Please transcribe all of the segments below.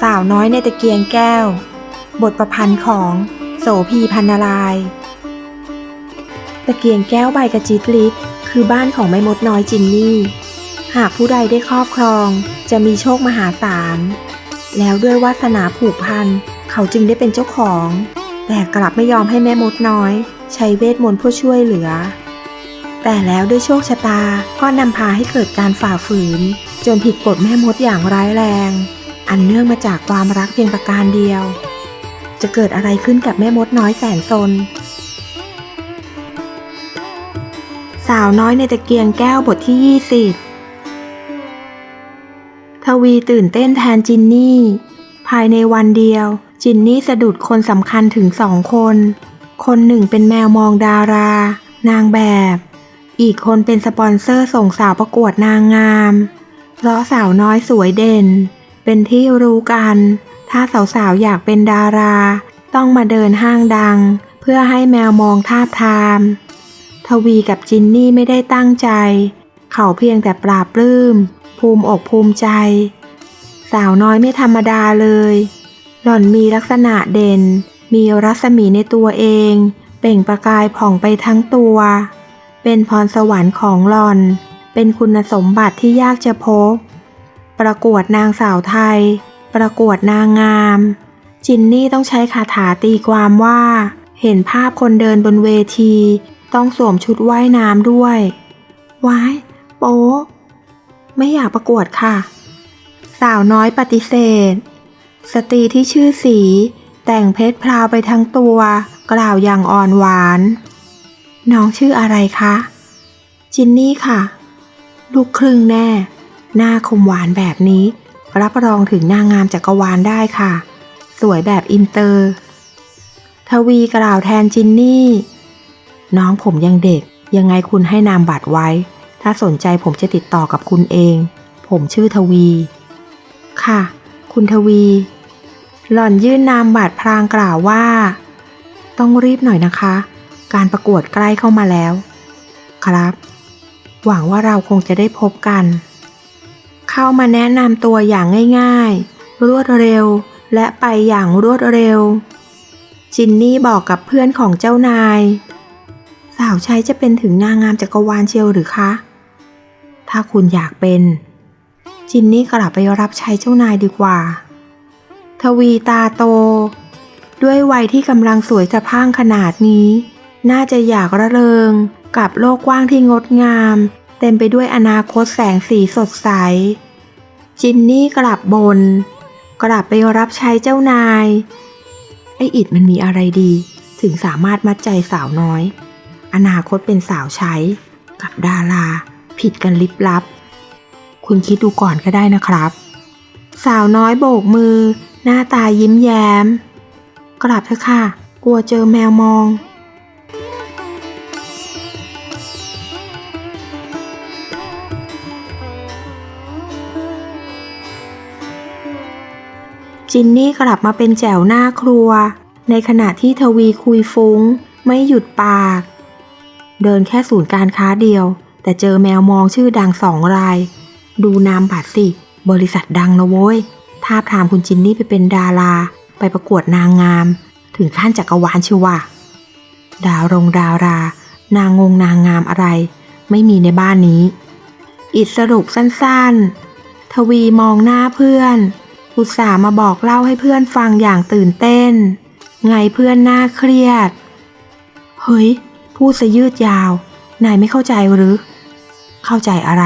สาวน้อยในตะเกียงแก้ว บทประพันธ์ของโสพีพันนาราย ตะเกียงแก้วใบกระจิตลิศคือบ้านของแม่มดน้อยจินนี่ หากผู้ใดได้ครอบครองจะมีโชคมหาศาล แล้วด้วยวาสนาผูกพัน เขาจึงได้เป็นเจ้าของ แต่กลับไม่ยอมให้แม่มดน้อย ใช้เวทมนต์เพื่อช่วยเหลือ แต่แล้วด้วยโชคชะตาก็นำพาให้เกิดการฝ่าฝืน จนผิดกฎแม่มดอย่างร้ายแรง อันเนื่องมาจากความรักเพียงประการเดียว จะเกิดอะไรขึ้นกับแม่มดน้อยแสนซน สาวน้อยในตะเกียงแก้วบทที่ยี่สิบทวีตื่นเต้นแทนจินนี่ ภายในวันเดียว จินนี่สะดุดคนสำคัญถึงสองคน คนหนึ่งเป็นแมวมองดารา นางแบบ อีกคนเป็นสปอนเซอร์ส่งสาวประกวดนางงามเพราะสาวน้อยสวยเด่น เป็นที่รู้กัน ถ้าสาวๆอยากเป็นดารา ต้องมาเดินห้างดัง เพื่อให้แมวมองทาบทาม ทวีกับจินนี่ไม่ได้ตั้งใจ เขาเพียงแต่ปราบปลื้ม ภูมิอกภูมิใจ สาวน้อยไม่ธรรมดาเลย หล่อนมีลักษณะเด่น มีรัศมีในตัวเอง เปล่งประกายผ่องไปทั้งตัว เป็นพรสวรรค์ของหล่อน เป็นคุณสมบัติที่ยากจะพบ ประกวดนางสาวไทย ประกวดนางงาม จินนี่ต้องใช้คาถาตีความว่า เห็นภาพคนเดินบนเวที ต้องสวมชุดว่ายน้ำด้วยว้ายโป๊ไม่อยากประกวดค่ะ สาวน้อยปฏิเสธ สตรีที่ชื่อสี แต่งเพชรพราวไปทั้งตัว กล่าวอย่างอ่อนหวาน น้องชื่ออะไรคะ จินนี่ค่ะ ลูกครึ่งแน่ หน้าคมหวานแบบนี้ รับรองถึงนางงามจักรวาลได้ค่ะ สวยแบบอินเตอร์ ทวีกล่าวแทนจินนี่ น้องผมยังเด็ก ยังไงคุณให้นามบัตรไว้ ถ้าสนใจผมจะติดต่อกับคุณเอง ผมชื่อทวี ค่ะ คุณทวี หล่อนยื่นนามบัตรพลางกล่าวว่า ต้องรีบหน่อยนะคะ การประกวดใกล้เข้ามาแล้ว ครับ หวังว่าเราคงจะได้พบกัน เข้ามาแนะนำตัวอย่างง่ายๆ รวดเร็ว และไปอย่างรวดเร็ว จินนี่บอกกับเพื่อนของเจ้านาย สาวใช้จะเป็นถึงนางงามจักรวาลเชียวหรือคะ ถ้าคุณอยากเป็น จินนี่กลับไปรับใช้เจ้านายดีกว่า ทวีตาโต ด้วยวัยที่กำลังสวยสะพรั่งขนาดนี้ น่าจะอยากระเริงกับโลกกว้างที่งดงาม เต็มไปด้วยอนาคตแสงสีสดใส จินนี่กลับบน กลับไปรับใช้เจ้านาย ไออิดมันมีอะไรดี ถึงสามารถมัดใจสาวน้อย อนาคตเป็นสาวใช้ กับดารา ผิดกันลิบลับ คุณคิดดูก่อนก็ได้นะครับ สาวน้อยโบกมือ หน้าตายิ้มแย้ม กลับเถอะค่ะ กลัวเจอแมวมอง จินนี่กลับมาเป็นแจ๋วหน้าครัว ในขณะที่ทวีคุยฟุ้ง ไม่หยุดปาก เดินแค่ศูนย์การค้าเดียว แต่เจอแมวมองชื่อดังสองราย ดูนามบัตรสิ บริษัทดังนะโว้ยทาบทามคุณจินนี่ไปเป็นดารา ไปประกวดนางงาม ถึงขั้นจักรวาลชีวะดาวรงดารา นางงงนางงามอะไร ไม่มีในบ้านนี้ อิดสรุปสั้นๆ ทวีมองหน้าเพื่อน อุตส่าห์มาบอกเล่าให้เพื่อนฟังอย่างตื่นเต้น ไงเพื่อนหน้าเครียด เฮ้ย พูดซะยืดยาว นายไม่เข้าใจหรือ เข้าใจอะไร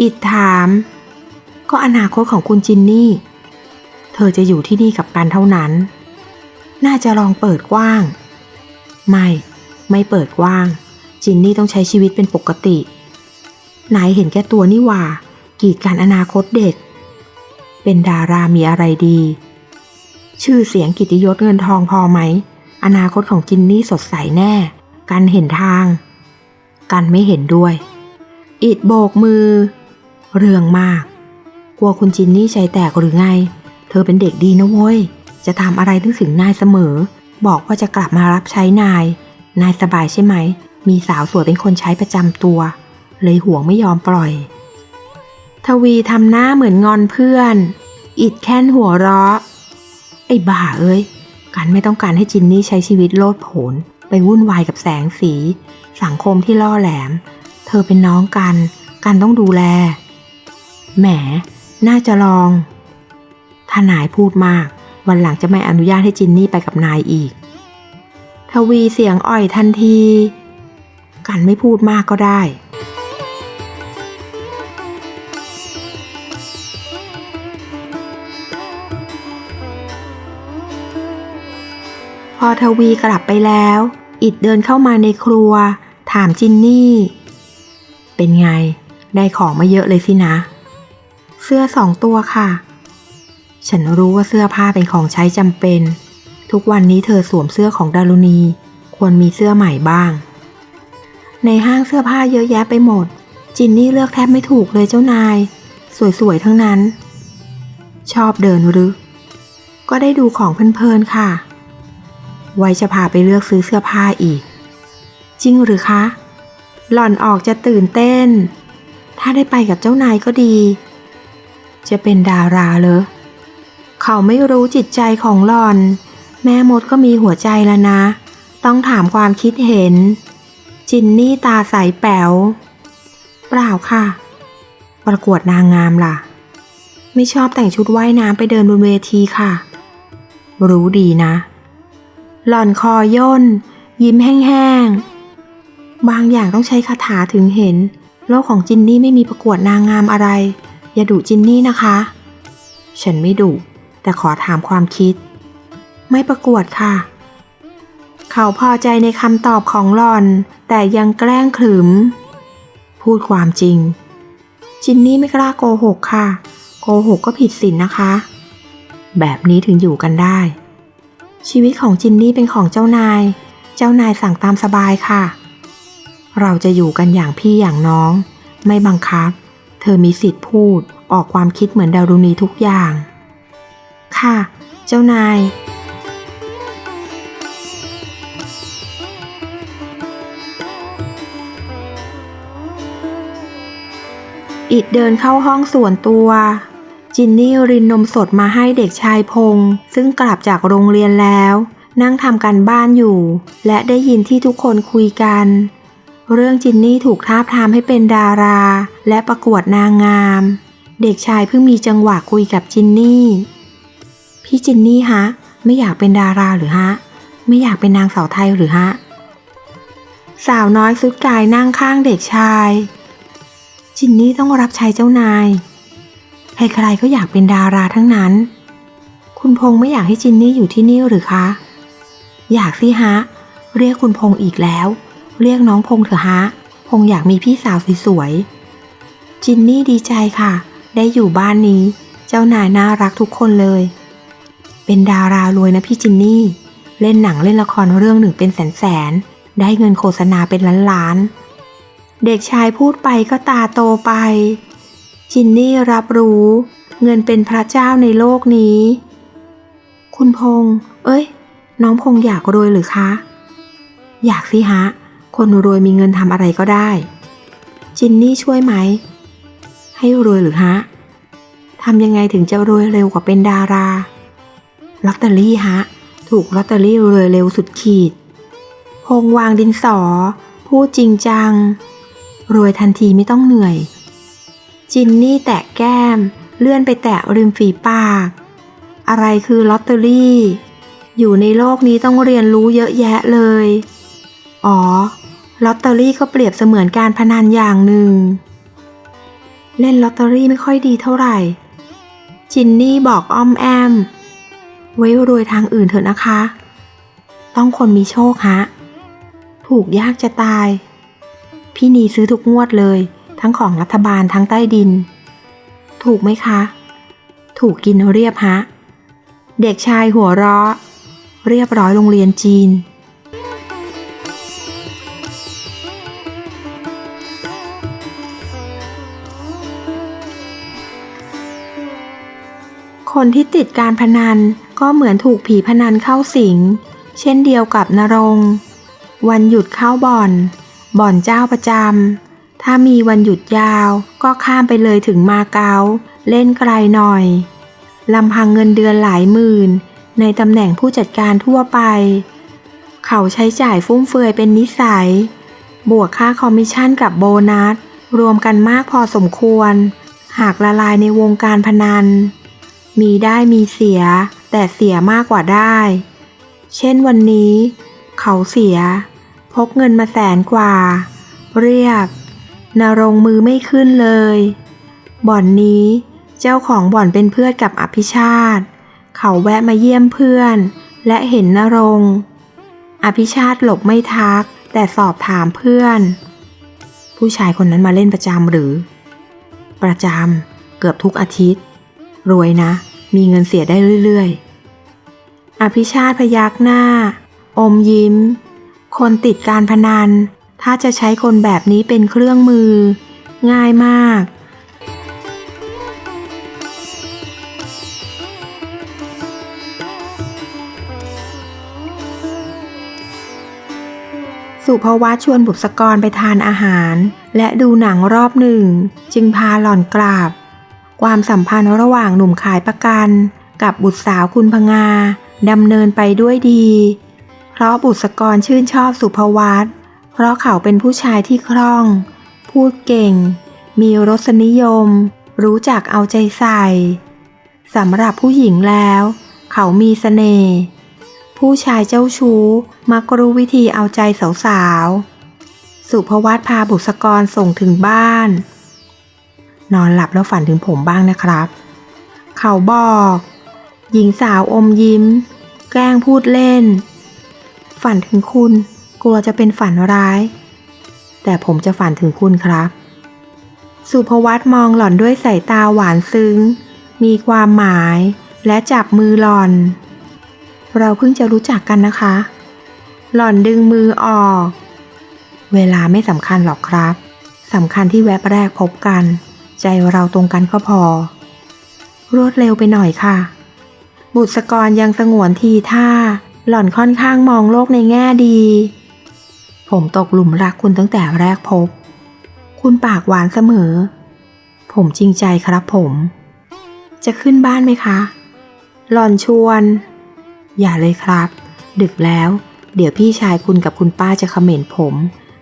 อิดถาม ก็อนาคตของคุณจินนี่ เธอจะอยู่ที่นี่กับกันเท่านั้น น่าจะลองเปิดกว้าง ไม่ ไม่เปิดกว้าง จินนี่ต้องใช้ชีวิตเป็นปกติ นายเห็นแก่ตัวนี่ว่า กีดการอนาคตเด็ก เป็นดารามีอะไรดี ชื่อเสียงกิตยศเงินทองพอไหม อนาคตของจินนี่สดใสแน่ กันเห็นทาง กันไม่เห็นด้วย อิดโบกมือ เรื่องมาก กลัวคุณจินนี่ใจแตกหรือไง เธอเป็นเด็กดีนะเว้ย จะทำอะไรนึกถึงนายเสมอ บอกว่าจะกลับมารับใช้นาย นายสบายใช่ไหม มีสาวสวยเป็นคนใช้ประจำตัว เลยห่วงไม่ยอมปล่อย ทวีทำหน้าเหมือนงอนเพื่อน อิดแค้นหัวเราะ ไอ้บ้าเอ้ย กันไม่ต้องการให้จินนี่ใช้ชีวิตโลดโผน ไปวุ่นวายกับแสงสี สังคมที่ล่อแหลม เธอเป็นน้องกัน กันต้องดูแล แหม น่าจะลอง ถ้านายพูดมาก วันหลังจะไม่อนุญาตให้จินนี่ไปกับนายอีก ทวีเสียงอ่อยทันที กันไม่พูดมากก็ได้ พอทวีกลับไปแล้ว อิดเดินเข้ามาในครัว ถามจินนี่ เป็นไง ได้ของมาเยอะเลยสินะ เสื้อสองตัวค่ะ ฉันรู้ว่าเสื้อผ้าเป็นของใช้จำเป็น ทุกวันนี้เธอสวมเสื้อของดารุณี ควรมีเสื้อใหม่บ้าง ในห้างเสื้อผ้าเยอะแยะไปหมด จินนี่เลือกแทบไม่ถูกเลยเจ้านาย สวยๆทั้งนั้น ชอบเดินหรือ ก็ได้ดูของเพลินๆค่ะ ไว้จะพาไปเลือกซื้อเสื้อผ้าอีก จริงหรือคะ หล่อนออกจะตื่นเต้น ถ้าได้ไปกับเจ้านายก็ดี จะเป็นดาราเลย เขาไม่รู้จิตใจของหล่อน แม่มดก็มีหัวใจแล้วนะ ต้องถามความคิดเห็น จินนี่ตาใสแป๋ว เปล่าค่ะ ประกวดนางงามล่ะ ไม่ชอบแต่งชุดว่ายน้ำไปเดินบนเวทีค่ะ รู้ดีนะ หล่อนคอย่น ยิ้มแห้งๆ บางอย่างต้องใช้คาถาถึงเห็น โลกของจินนี่ไม่มีประกวดนางงามอะไร อย่าดุจินนี่นะคะ ฉันไม่ดุแต่ขอถามความคิด ไม่ประกวดค่ะ เขาพอใจในคำตอบของหล่อน แต่ยังแกล้งขรึม พูดความจริง จินนี่ไม่กล้าโกหกค่ะ โกหกก็ผิดศีลนะคะ แบบนี้ถึงอยู่กันได้ ชีวิตของจินนี่เป็นของเจ้านาย เจ้านายสั่งตามสบายค่ะ เราจะอยู่กันอย่างพี่อย่างน้อง ไม่บังคับ เธอมีสิทธิ์พูด ออกความคิดเหมือนดารุณีทุกอย่าง ค่ะ เจ้านาย อิดเดินเข้าห้องส่วนตัว จินนี่รินนมสดมาให้เด็กชายพงษ์ซึ่งกลับจากโรงเรียนแล้ว นั่งทำกันบ้านอยู่ และได้ยินที่ทุกคนคุยกัน เรื่องจินนี่ถูกทาบทามให้เป็นดารา และประกวดนางงาม เด็กชายเพิ่งมีจังหวะคุยกับจินนี่ พี่จินนี่ฮะ ไม่อยากเป็นดาราหรือฮะ ไม่อยากเป็นนางสาวไทยหรือฮะ สาวน้อยสุดกายนั่งข้างเด็กชาย จินนี่ต้องรับใช้เจ้านาย ใครๆก็อยากเป็นดาราทั้งนั้น คุณพงษ์ไม่อยากให้จินนี่อยู่ที่นี่หรือคะ อยากสิฮะ เรียกคุณพงษ์อีกแล้ว เรียกน้องพงษ์เถอะฮะ พงษ์อยากมีพี่สาวสวยๆ จินนี่ดีใจค่ะ ได้อยู่บ้านนี้ เจ้านายน่ารักทุกคนเลย เป็นดารารวยนะพี่จินนี่ เล่นหนังเล่นละครเรื่องหนึ่งเป็นแสนๆ ได้เงินโฆษณาเป็นล้านๆ เด็กชายพูดไปก็ตาโตไป จินนี่รับรู้ เงินเป็นพระเจ้าในโลกนี้ คุณพงษ์เอ้ย น้องพงษ์อยากรวยหรือคะ อยากสิฮะ คนรวยมีเงินทำอะไรก็ได้ จินนี่ช่วยไหม ให้รวยหรือฮะทำยังไงถึงจะรวยเร็วกว่าเป็นดาราลอตเตอรี่ฮะ ถูกลอตเตอรี่รวยเร็วสุดขีด พงษ์วางดินสอ พูดจริงจัง รวยทันทีไม่ต้องเหนื่อย จินนี่แตะแก้ม เลื่อนไปแตะริมฝีปาก อะไรคือลอตเตอรี่ อยู่ในโลกนี้ต้องเรียนรู้เยอะแยะเลย อ๋อ ลอตเตอรี่ก็เปรียบเสมือนการพนันอย่างหนึ่ง เล่นลอตเตอรี่ไม่ค่อยดีเท่าไหร่ จินนี่บอกอ้อมแอม ไว้รวยทางอื่นเถอะนะคะ ต้องคนมีโชคฮะ ถูกยากจะตาย พี่นีซื้อทุกงวดเลย ทั้งของรัฐบาลทั้งใต้ดิน ถูกไหมคะ ถูกกินเรียบฮะ เด็กชายหัวเราะ เรียบร้อยโรงเรียนจีน คนที่ติดการพนันก็เหมือนถูกผีพนันเข้าสิง เช่นเดียวกับนรง วันหยุดเข้าบ่อน บ่อนเจ้าประจำ ถ้ามีวันหยุดยาวก็ข้ามไปเลยถึงมาเก๊าเล่นไกลหน่อยลำพังเงินเดือนหลายหมื่น ในตำแหน่งผู้จัดการทั่วไป เขาใช้จ่ายฟุ่มเฟือยเป็นนิสัย บวกค่าคอมมิชชั่นกับโบนัส รวมกันมากพอสมควร หากละลายในวงการพนัน มีได้มีเสีย แต่เสียมากกว่าได้ เช่นวันนี้ เขาเสีย พกเงินมาแสนกว่า เรียก นรงมือไม่ขึ้นเลย บ่อนนี้เจ้าของบ่อนเป็นเพื่อนกับอภิชาติ เขาแวะมาเยี่ยมเพื่อน และเห็นนรง อภิชาติหลบไม่ทัก แต่สอบถามเพื่อน ผู้ชายคนนั้นมาเล่นประจำหรือ ประจำเกือบทุกอาทิตย์ รวยนะ มีเงินเสียได้เรื่อยๆ อภิชาติพยักหน้า อมยิ้ม คนติดการพนัน ถ้าจะใช้คนแบบนี้เป็นเครื่องมือ ง่ายมาก สุภวัตชวนบุษกรไปทานอาหาร และดูหนังรอบหนึ่ง จึงพาหล่อนกราบความสัมพันธ์ระหว่างหนุ่มขายประกัน กับบุตรสาวคุณพงาดำเนินไปด้วยดี เพราะบุษกรชื่นชอบสุภวัต เพราะเขาเป็นผู้ชายที่คล่อง พูดเก่ง มีรสนิยม รู้จักเอาใจใส่สำหรับผู้หญิงแล้ว เขามีเสน่ห์ผู้ชายเจ้าชู้มักรู้วิธีเอาใจสาวๆ สุภวัตพาบุษกรส่งถึงบ้าน นอนหลับแล้วฝันถึงผมบ้างนะครับ เขาบอก หญิงสาวอมยิ้ม แกล้งพูดเล่น ฝันถึงคุณ กลัวจะเป็นฝันร้าย แต่ผมจะฝันถึงคุณครับ สุภวัตมองหล่อนด้วยสายตาหวานซึ้ง มีความหมายและจับมือหล่อน เราเพิ่งจะรู้จักกันนะคะ หล่อนดึงมือออก เวลาไม่สำคัญหรอกครับสำคัญที่แวบแรกพบกัน ใจเราตรงกันก็พอ รวดเร็วไปหน่อยค่ะ บุษกรยังสงวนทีท่า หล่อนค่อนข้างมองโลกในแง่ดี ผมตกหลุมรักคุณตั้งแต่แรกพบ คุณปากหวานเสมอ ผมจริงใจครับผม จะขึ้นบ้านไหมคะ หลอนชวน อย่าเลยครับ ดึกแล้ว เดี๋ยวพี่ชายคุณกับคุณป้าจะเขม่นผม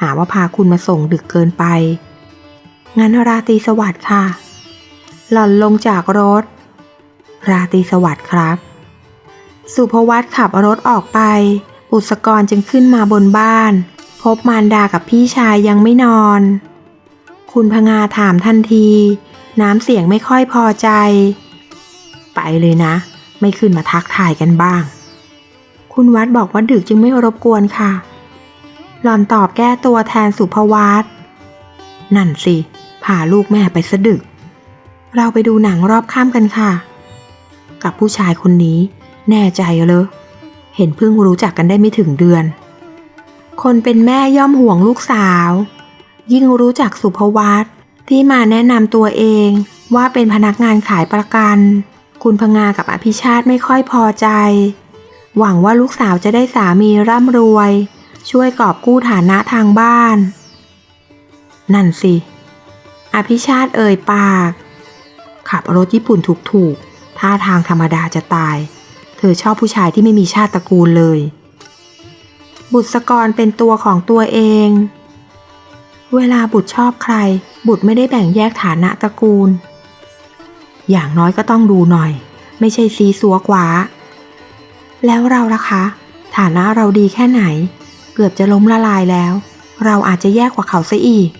หาว่าพาคุณมาส่งดึกเกินไป งั้นราตรีสวัสดิ์ค่ะ หล่อนลงจากรถ ราตรีสวัสดิ์ครับ สุภวัตขับรถออกไปบุษกรจึงขึ้นมาบนบ้าน พบมารดากับพี่ชายยังไม่นอน คุณพงาถามทันที น้ำเสียงไม่ค่อยพอใจ ไปเลยนะ ไม่ขึ้นมาทักทายกันบ้าง คุณวัดบอกว่าดึกจึงไม่รบกวนค่ะ หล่อนตอบแก้ตัวแทนสุภวัตนั่นสิพาลูกแม่ไปสะดึก เราไปดูหนังรอบค่ำกันค่ะ กับผู้ชายคนนี้ แน่ใจเลยเห็นเพิ่งรู้จักกันได้ไม่ถึงเดือน คนเป็นแม่ย่อมห่วงลูกสาว ยิ่งรู้จักสุภวัตที่มาแนะนำตัวเองว่าเป็นพนักงานขายประกัน คุณพงากับอภิชาติไม่ค่อยพอใจ หวังว่าลูกสาวจะได้สามีร่ำรวย ช่วยกอบกู้ฐานะทางบ้าน นั่นสิ อภิชาติเอ่ยปาก ขับรถญี่ปุ่นถูกๆท่าทางธรรมดาจะตาย เธอชอบผู้ชายที่ไม่มีชาติตระกูลเลย บุตรกรเป็นตัวของตัวเอง เวลาบุตรชอบใคร บุตรไม่ได้แบ่งแยกฐานะตระกูล อย่างน้อยก็ต้องดูหน่อย ไม่ใช่ซีซัวกว่าแล้วเราล่ะคะ ฐานะเราดีแค่ไหน เกือบจะล้มละลายแล้ว เราอาจจะแย่กว่าเขาซะอีก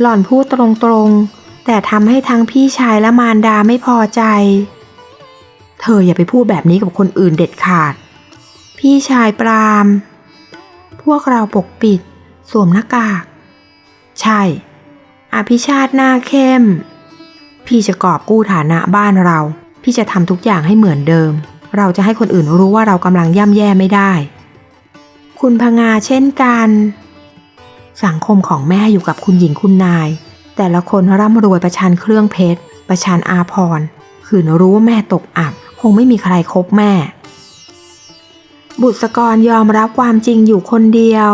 หล่อนพูดตรงๆ แต่ทำให้ทั้งพี่ชายและมารดาไม่พอใจ เธออย่าไปพูดแบบนี้กับคนอื่นเด็ดขาด พี่ชายปราม วกเราปกปิด สวมหน้ากาก ใช่ อภิชาติหน้าเข้ม พี่จะกอบกู้ฐานะบ้านเรา พี่จะทำทุกอย่างให้เหมือนเดิม เราจะให้คนอื่นรู้ว่าเรากำลังย่ำแย่ไม่ได้ คุณพงาเช่นกัน สังคมของแม่อยู่กับคุณหญิงคุณนาย แต่ละคนร่ำรวยประชันเครื่องเพชร ประชันอาพรณ์คืนรู้ว่าแม่ตกอับ คงไม่มีใครคบแม่ บุษกรยอมรับความจริงอยู่คนเดียว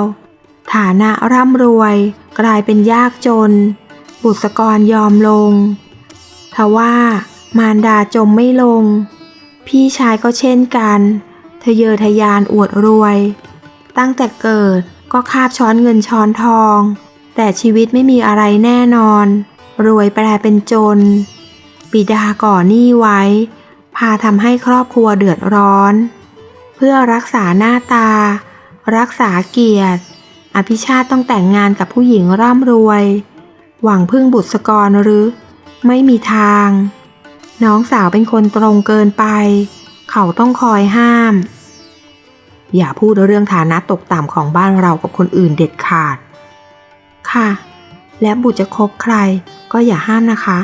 ฐานะร่ำรวยกลายเป็นยากจน บุษกรยอมลง ทว่ามารดาจมไม่ลง พี่ชายก็เช่นกันทะเยอทะยานอวดรวย ตั้งแต่เกิดก็คาบช้อนเงินช้อนทอง แต่ชีวิตไม่มีอะไรแน่นอน รวยแปลเป็นจน บิดาก่อหนี้ไว้ พาทำให้ครอบครัวเดือดร้อน พื่อรักษาหน้าตา รักษาเกียรติ อภิชาติต้องแต่งงานกับผู้หญิงร่ำรวย หวังพึ่งบุตรสกรหรือ ไม่มีทาง น้องสาวเป็นคนตรงเกินไป เขาต้องคอยห้าม อย่าพูดเรื่องฐานะตกต่ำของบ้านเรากับคนอื่นเด็ดขาด ค่ะ และบุตรจะคบใครก็อย่าห้ามนะคะ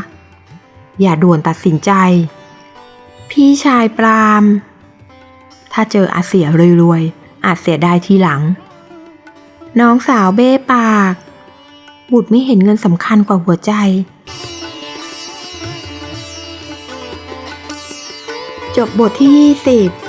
อย่าด่วนตัดสินใจ พี่ชายปราม ถ้าเจออาเสียรวยๆ อาจเสียได้ทีหลัง น้องสาวเบ้ปาก บุตรไม่เห็นเงินสำคัญกว่าหัวใจ จบบทที่ 20